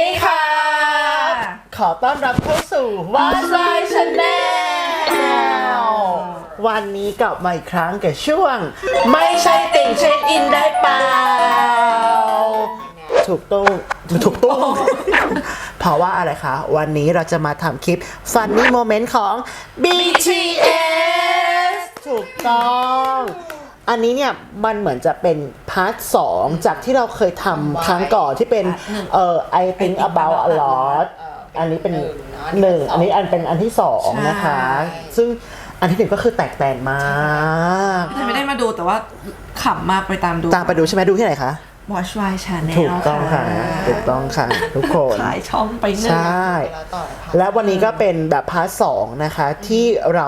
ดีค่ะ ขอต้อนรับเข้าสู่ What's My Channel วันนี้กลับมาอีกครั้งกับช่วง ไม่ใช่ติ่งเช็คอินได้เปล่า ถูกต้องถูกต้องเพราะว่าอะไรคะ วันนี้เราจะมาทำคลิป Funny Moment ของ BTS ถูกต้อง อันนี้เนี่ยมันเหมือนจะเป็นพาร์ทสองจากที่เราเคยทำครั้งก่อนที่เป็นเอ่อ I think about a lot อันนี้เป็นหนึ่งอันนี้อันเป็นอันที่สองนะคะ ซึ่งอันที่หนึ่งก็คือแตกแตนมากพี่ไทยไม่ได้มาดูแต่ว่าขำมากไปตามดู ตามไปดูใช่ไหมดูที่ไหนคะ Watch Why Channel ถูกต้องค่ะ ถูกต้องค่ะ ทุกคนขายช่องไปหนึ่งใช่ และวันนี้ก็เป็นแบบพาร์ทสองนะคะที่เรา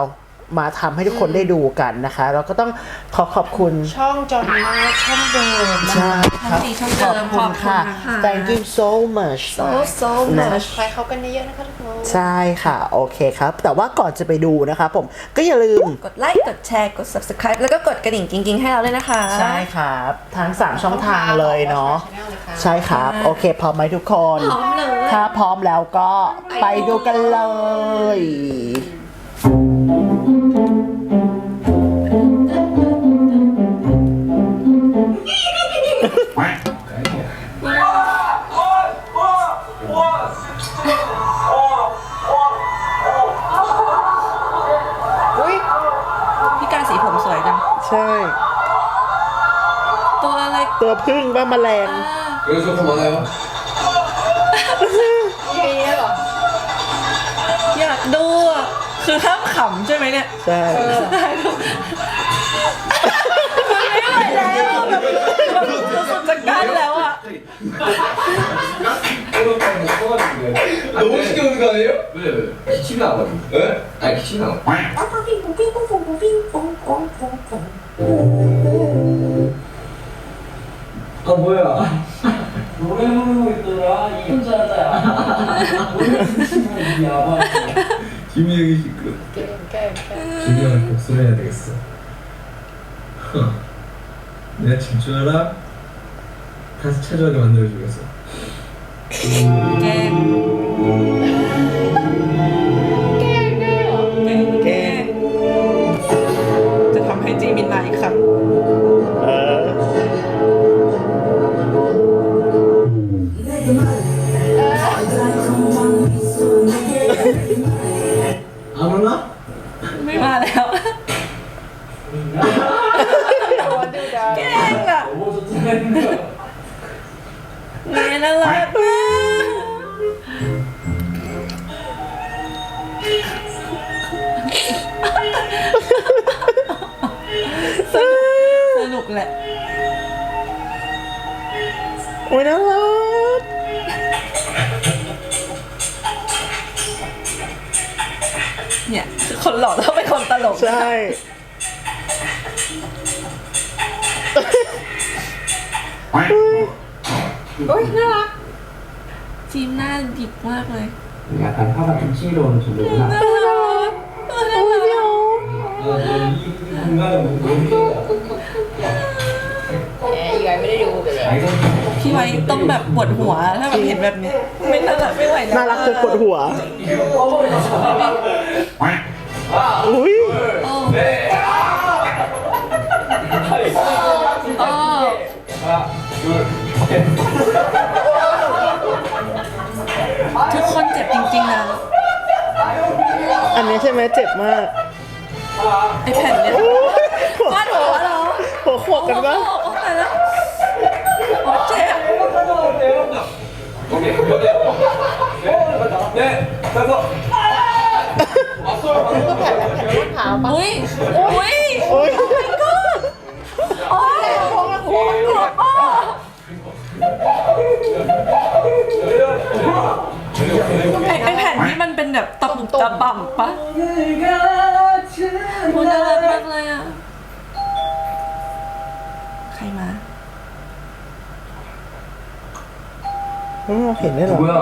มาทำให้ทุกคนได้ดูกันนะคะ เราก็ต้องขอขอบคุณ ช่องจอห์นมาช่องเดิมใช่ครับดีช่องขเดิอบมคุณค่ะขอบคุณนะคะ thank you so much so so นะ much ใครเขากันเยอะๆนะคะทุกคน ใช่ค่ะ โอเคครับ แต่ว่าก่อนจะไปดูนะคะผมก็อย่าลืม กดไลค์ กดแชร์ กด subscribe แล้วก็กดกระดิ่งกิ๊งๆ ให้เราด้วยนะคะ ใช่ครับ ทั้ง 3 ช่องทางเลยเนาะ ใช่ครับ โอเค พร้อมไหมทุกคน พร้อมเลย ถ้าพร้อมแล้วก็ไปดูกันเลยอุ้ย ตัวอะไร ตัวพึ่งว่าแมลง 여기서 더 많아요? มีเหรอ อยากดูอ่ะ คือห้ามขำใช่ไหมเนี่ย ใช่ ไม่ไหวแล้วแบบแบบรู้สึกจะกั้นแล้วอ่ะ 너무 쉽게 오는 거 아니에요? 왜? 왜? 기침이 나거든. 예? 아니 기침이 나. 아 뭐야? 노래 부르고 있더라 이 혼자자. 노래 부르는 이 아마. 김희영이 시끄러. 김희영을 복수해야 되겠어. 내가 집중하라. 다시 체조하게 만들어주겠어. 네. เนยน่ารักมากสนุกสนุกแหละ โอ้ยน่ารักเนี่ยคือคนหล่อต้องเป็นคนตลกใช่ โอ้ยน่ารักจีมหน้าดิบมากเลยเนี่ยแต่ถ้าแบบเป็นชี่โดนถึงโดนละน่ารักน่ารักเออมึงก็เลยมึงก็พี่ไว้ไม่ได้ดูเลยพี่ไว้ต้องแบบปวดหัวถ้าแบบเห็นแบบเนี้ยไม่น่ารักไม่ไหวน่ารักจนปวดหัวอุ้ย ทุกคนเจ็บจริงๆนะ อันนี้ใช่ไหมเจ็บมาก ไอแผ่นเนี่ย เห็นได้เหรอ 뭐야?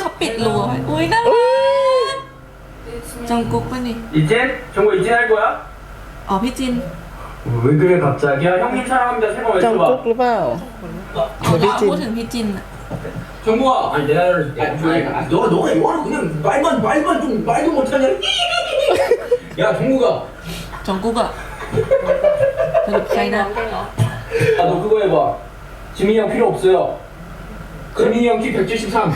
เขาปิดรั้วไว้อุ้ยน่ารักจงกุ๊กปะนี่ 이젠? 정보 이젠 할 거야? อ๋อพี่จิน 왜 그래 갑자기 야 형님 사랑합니다 세번 จอง 외쳐봐 กุ๊กหรือเปล่า อ๋อพูดถึงพี่จินอะ 정국아. 아니 내가 야 조용히. 아, 너가 너가 이거는 그냥 말만 말만 좀 말도 못하냐. 야 정국아. จงกุ๊กอะสรุปใคร แกล้งน้ นะ องแกล้งน้อง 아 너 그거 해봐. 지민이 형 필요 없어요. 지민이 형 키 173.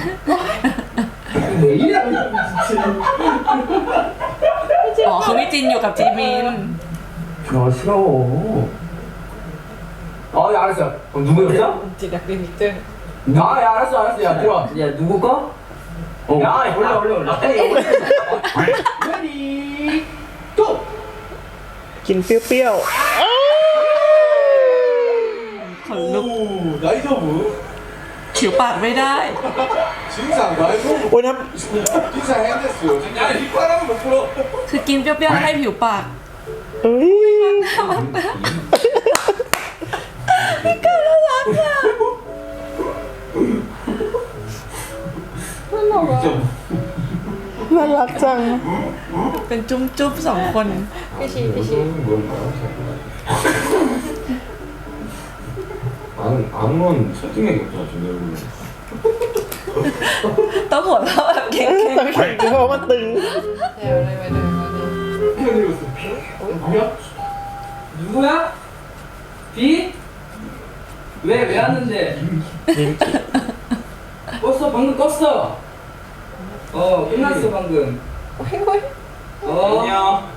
왜 이래? 진짜. อ๋อคือพี่จินอยู่กับจีมิน 야 싫어. 어, 야, 알았어. 그럼 누구였어? จิตนักบินเจอร์ 아, 야, 알았어, 알았어. 야, 들어와. 야, 누구 거? 야, 올라, 올라, 올라. 아니, 레디, 고! กินเปรี้ยวๆอ้าว ขนลุก 오 나 이더브. ผิวปากไม่ได้ 진상 나이더브. โอ้ยน้ 진상 핸드스요. 야 뒷바람은 못 불어. คือกินเปรี้ยวๆให้ผิวปาก ำเอ้ยน่ารักจัง เป็นจุ๊บจุ๊บๆสองคน พี่ชีพี่ชี 나는 아무런 설득력이 없다 지금 내 얼굴에. ต้องหัวเราะแบบเก่ง ต้องแข่งกันเพราะมันตึง เดี๋ยวเลยมาเลยมาเลย 야 누구야? 비? 왜, 왜 왔는데? 껐어, 방금 껐어. 어, 끝났어, 방금. โอ้ยโอ้ย 어. 안녕.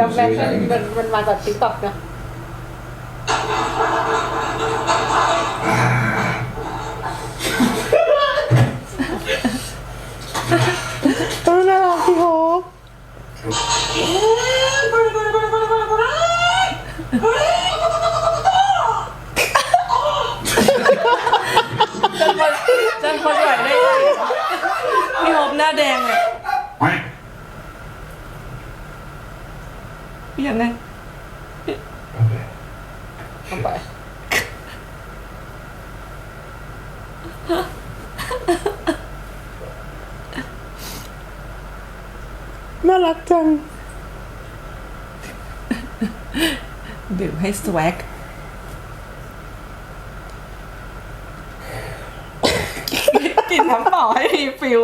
ดัมแบนมันมันมาจากติ๊กต็อกเนาะเออน่ารักพี่โฮปจันคนจันคนไหวได้ไงพี่โฮปหน้าแดงเลย ยังไงเอาไปน่ารักจัง ดื่มให้สวักกินน้ำเปล่าให้มีฟิล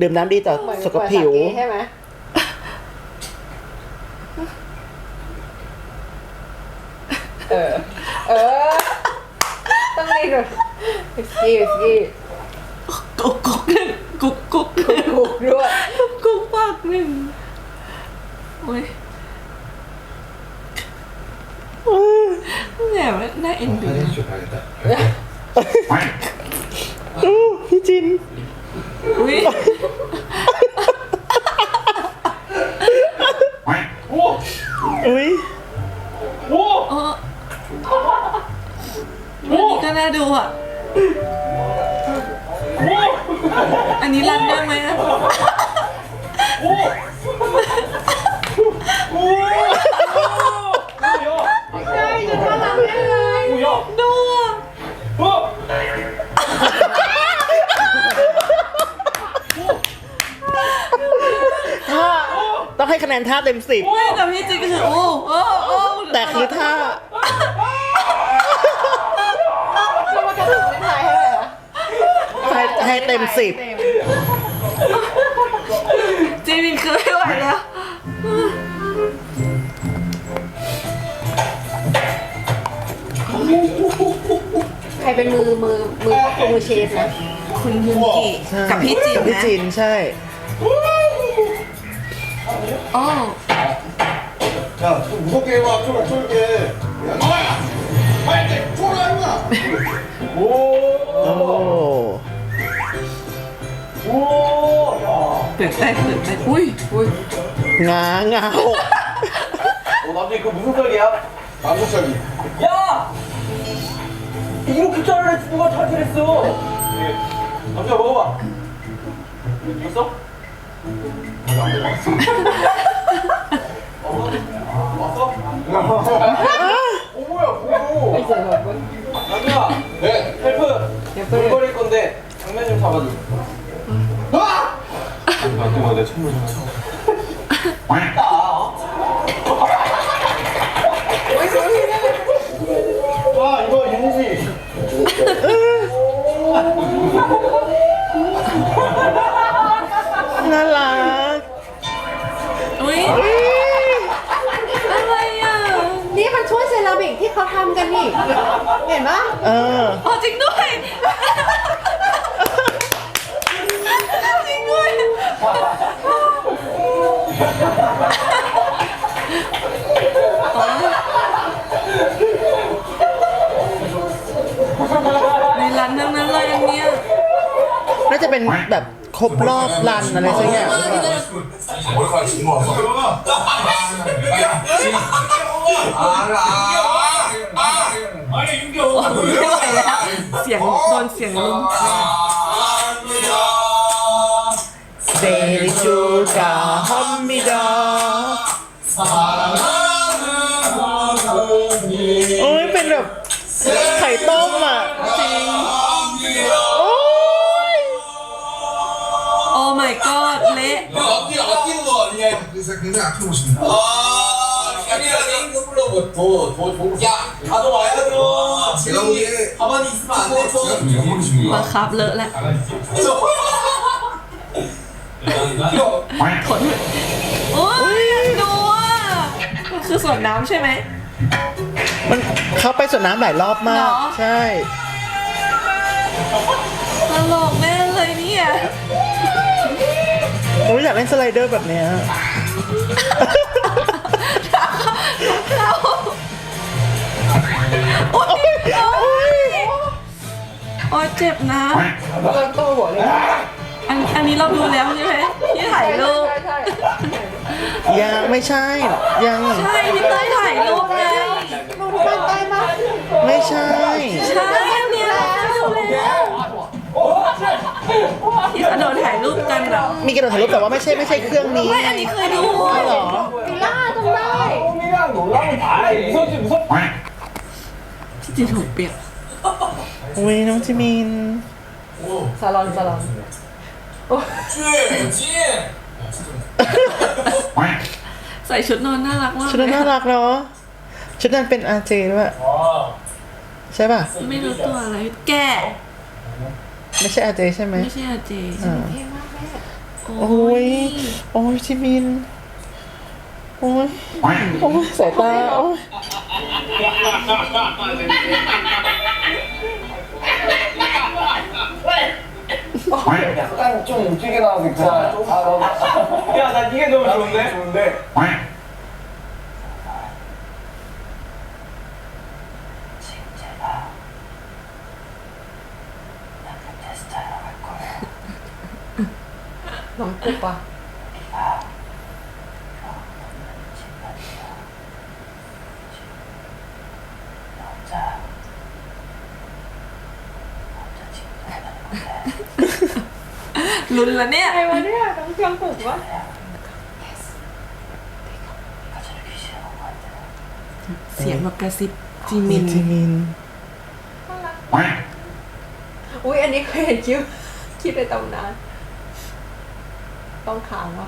ดื่มน้ำดีต่อ เหมือน สุขภาพผิว เหมือนสาเกใช่ไหมเออ เออ ต้องรีดวิสกี้วิสกี้ กุ๊กกุ๊กหนึ่งกุ๊กกุ๊กหนึ่ง ถูกด้วย กุ๊กปากหนึ่งโอ้ยแหมน่าเอ็นดู 화장실 좀 가야겠다. อู้พี่จิน อุ้ยอุ้ยเอออันนี้ก็น่าดูอะ อันนี้รันได้ไหมอะใช่จะน่ารักได้เลย ดูอะ ท่าต้อง ให้คะแนนท่าเต็มสิบไม่แต่พี่จริงก็คือโอ้โอ้โอ้แต่คือท่าเรามากระตุ้นไม่ทายให้เลยเหรอให้ให้เต็มสิบจีมินคือไม่ไหวแล้วใครเป็นมือมือมือมือเชฟนะคุณยุนกิกับพี่จินกับพี่นะ จินใช่เ โอ้ 야, 좀 무섭게 해봐. 좀 쫄게. 야, 나와야! 빨리 쫄아, 임마! โอ้ ตื่นเต้นตื่นเต้นอุ้ยอุ้ย งาเงา 어, 남자 이거 무슨 살이야? 남북살이. 야! 이렇게 자르래 누가 잘못했어? 남자 먹어봐. 이겼어? 왔어? 어머야, 뭐야? 나도야. 네. ครบรอบรันอะไรสักอย่าง 머리카락 지금 왔어. 아니, 윤기 ไม่ไหวแล้วเสียงโดนเสียงลุม เซริชูกาฮัมมิดาโอ้ยเป็นแบบไข่ต้มอ่ะ จริง 굉장히 아끼고 싶습니다. 아, 아니야, 이걸로 뭐더더 좋은 거. 야, 가져와야죠. 제가 보기에 가만히 있으면 안 돼. 제가 명물이 준 บังคับเลอะแล้วขนโอ้ยดูอ่ะมันคือสวนน้ำใช่ไหม มันเขาไปสวนน้ำหลายรอบมาก เหรอ ใช่ ตลกแน่เลยเนี่ย โอ้ยอยากเล่นสไลเดอร์แบบเนี้ย เราโอ๊ยโอ๊ยเจ็บนะเริ่มโตหัวเลยอันอันนี้เราดูแล้วใช่ไหมที่ถ่ายรูป ใช่ใช่ยังไม่ใช่ยังใช่พี่เต้ยถ่ายรูปไงลงทุกบ้านใต้มากไม่ใช่ ใช่อันเนี้ยดูแล้ว ที่กระโดดถ่ายรูปกันเหรอมีกระโดดถ่ายรูปแต่ว่าไม่ใช่ไม่ใช่เครื่องนี้ไม่อันนี้เคยดูอ๋อเหรอมิล่าจำได้มิล่าหนูเล่าถ่ายส้มจิ้มส้มที่จินถูกเปียกอุ้ยน้องจิมินซาลอนซาลอนใส่ชุดนอนน่ารักมากชุดนอนน่ารักเนาะชุดนั้นเป็นอาเจด้วยใช่ป่ะ ไม่รู้ตัวอะไร แก ไม่ใช่อาเจใช่ไหม ไม่ใช่อาเจ อ่า เท่มากแม่ โอ้ยโอ้ยจิมินโอ้ยโอ้ยสายตาโอ้ย 약간 좀 웃기게 나와도 있잖아 야나 이게 너무 좋은데? 좋은데? ลุ้นแล้วเนี่ย ใครวะเนี่ยน้องเชียงกุ๊บวะเสียงแบบกระซิบจีมิน จิมินอุ้ยอันนี้เคยเห็นคลิปคลิปในตำนานต้องขางวะ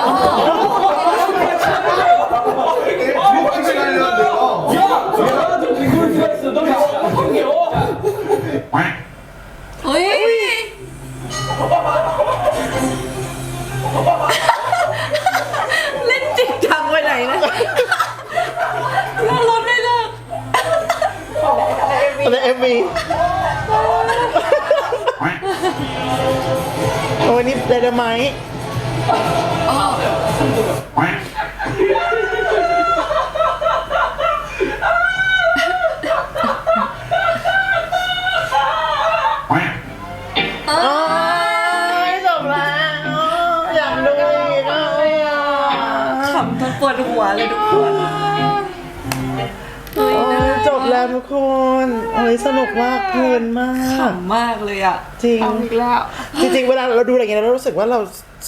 โอ้ยนี่เดนไมโอ้ยจบแล้วอยากดูอีกอะ ขำจนปวดหัวเลยทุกคน แล้วทุกคนโอ้ยสนุกมากเพลินมาก ขำมากเลยอะจริง เอาอีกแล้ว จริงๆ เวลาเราดูอะไรอย่างเงี้ยเรารู้สึกว่าเรา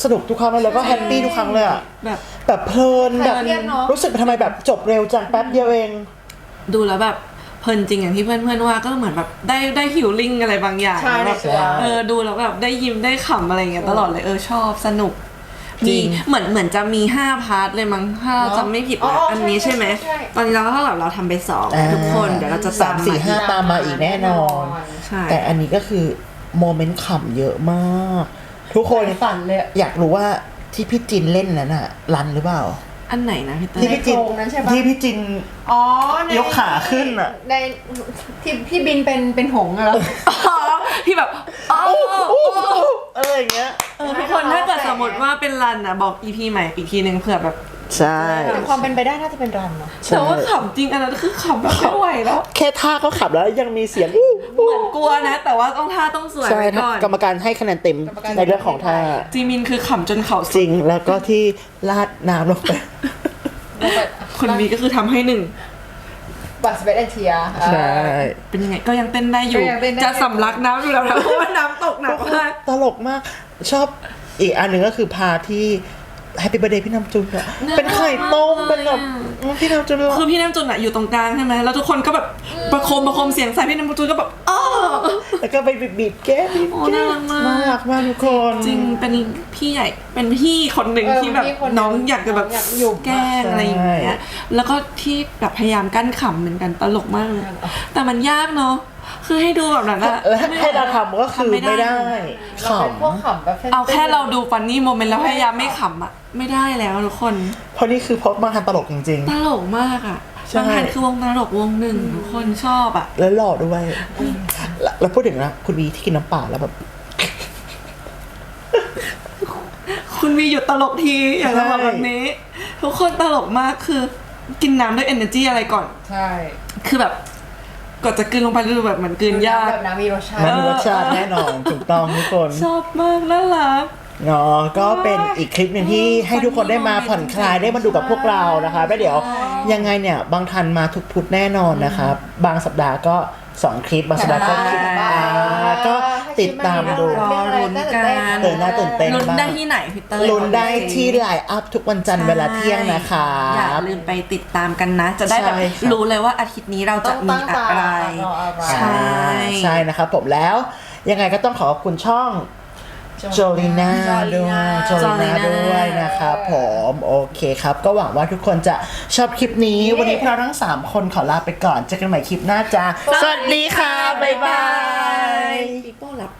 สนุกทุกครั้งเลยแล้วก็แฮปปี้ทุกครั้งเลยอะแบบ แบบเพลินแบบเครียดเนอะ รู้สึกทำไมแบบจบเร็วจังแป๊บเดียวเอง ดูแล้วแบบเพลินจริงอย่างที่เพื่อนๆว่าก็เหมือนแบบได้ได้ฮิลลิ่งอะไรบางอย่างใช่แบบใช่ เออดูแล้วแบบได้ยิ้มได้ขำอะไรอย่างเงี้ยตลอดเลยเออชอบสนุก จริมีง เหมือนเหมือนจะมีห้าพาร์ทเลยมั้งถ้าเราจำไม่ผิดอ๋อนะอ๋ออันนี้ใช่ไหม ใช่ใช่ ตอนนี้เราเท่ากับเราทำไปสองทุกคนเดี๋ยวเราจะสามสี่ห้าตามมาอีกแน่นอน ใช่ แต่อันนี้ก็คือโมเมนต์ขำเยอะมาก ทุกคน ฝันเลยอะอยากรู้ว่าที่พี่จินเล่นนั้นอะรันหรือเปล่า อันไหนนะพี่เต้ที่พี่จินในโครงนั้นใช่ปะ ที่พี่จิน อ๋อในยกขาขึ้นอะ ในที่พี่บินเป็นเป็นหงส์อะเหรอ อ๋อที่แบบอ๋ออะไรอย่างเงี้ย เออทุกคนถ้าเกิดสมมติว่าเป็นรันอะ บอกอีพีใหม่อีกทีหนึ่งเผื่อแบบ ใช่ แต่ความเป็นไปได้น่าจะเป็นรันเนาะแต่ว่าขำจริงอันนั้นคือขำแบบไม่ไหวแล้ว แค่ท่าก็ขับแล้วยังมีเสียงอู้เหมือนกลัวนะ แต่ว่าต้องท่าต้องสวยใช่ไว้ก่อนกรรมการให้คะแนนเต็มในเรื่องของท่า จีมินคือขำจนเข่าจสุดริงแล้วก็ที่ลาดน้ำลงไป คนนี้ก็คือทำให้หนึ่ง บัตสเปซแอนเทีย ใช่ เป็นยังไงก็ยังเต้นได้อยู่ ก็ยังเต้นได้ จะสำลักน้ำอยู่แล้วนะเพราะว่าน้ำตกหนักมาก ตลกมากชอบอีกอันหนึ่งก็คือพาที่ แฮปปี้ i r t h d a y พี่น้ำจุนอะน่ารักเป็นไข่ต้มมากเป็นแบบพี่น้ำจุนหรอคือพี่น้ำจุนอะอยู่ตรงกลางใช่ไหมแล้วทุกคนก็แบบประโคมประโคมเสียงใส่พี่น้ำจุนก็แบบอ้อแล้วก็ไปบีบๆแก้มบีบโอ้แก้น่ามรักมากน่ารักมากทุกคนจริงเป็นพี่ใหญ่เป็นพี่คนหนึ่งเออที่แบบพี่คนหนึ่งน้องอยากจะแบบอยากอยู่แกล้งอะไรอย่างเงี้ยแล้วก็ที่แบบพยายามกั้นขำเหมือนกันตลกมากเลยแต่มันยากเนาะ คือให้ดูแบบนั้นอะและให้เราทำก็คือไม่ได้ขเราเป็นพวกขำแบบเอาแค่เราดูฟันนี่โมเมนต์แล้วพยายามไม่ขำอะไม่ได้แล้วทุกคนำเพราะนี่คือพบมาทันตลกจริง ตลกมากอะใช่ บางทันคือวงตลกวงหนึ่งทุกคนชอบอะๆ แล้วหล่อด้วยแล้วแล้วพูดถึงนะคุณวีที่กินน้ำเปล่าแล้วแบบคุณมีหยุดตลกทีอย่างเราบอกแบบนี้ ทุกคนตลกมากคือกินน้ำด้วย energy อะไรก่อน ใช่ คือแบบ กดจะกลืนลงไปดูแบบเหมือนกลืนยาก แบบน้ำมีรสชาติ มันมีรสชาติแน่นอนถูกต้องทุกคนชอบมากน่ารัก เนาะก็เป็นอีกคลิปหนึ่งที่ให้ทุกคนได้มาผ่อนคลายได้มาดูกับพวกเรานะคะแล้วเดี๋ยวยังไงเนี่ยบางทันมาทุกพุธแน่นอนนะครับ บางสัปดาห์ก็ สองคลิปบางสัปดาห์ก็คลิปใช่อ่าก็ติดตามดู รอลุ้นกันตื่นหน้าตื่นเต้น ลุ้นบ้างได้ที่ไหนพี่เตอร์ลุ้นได้ที่ไลน์อัพทุกวันจันทร์เวลาเที่ยงนะคะ อย่าลืมไปติดตามกันนะ จะได้แบบใช่ค่ะ รู้เลยว่าอาทิตย์นี้เราจะมีอะไร ใช่ ใช่นะครับผมแล้วยังไงก็ต้องขอขอบคุณช่อง โจลิน่าด้วยโจลิน่า Jolina ด้วยนะครับผมโอเคครับ ก็หวังว่าทุกคนจะชอบคลิปนี้ วันนี้พวกเราทั้ง 3 คนขอลาไปก่อนเจอกันใหม่คลิปหน้าจ้าสวัสดีค่ะ บ๊ายบายปีโป้รับ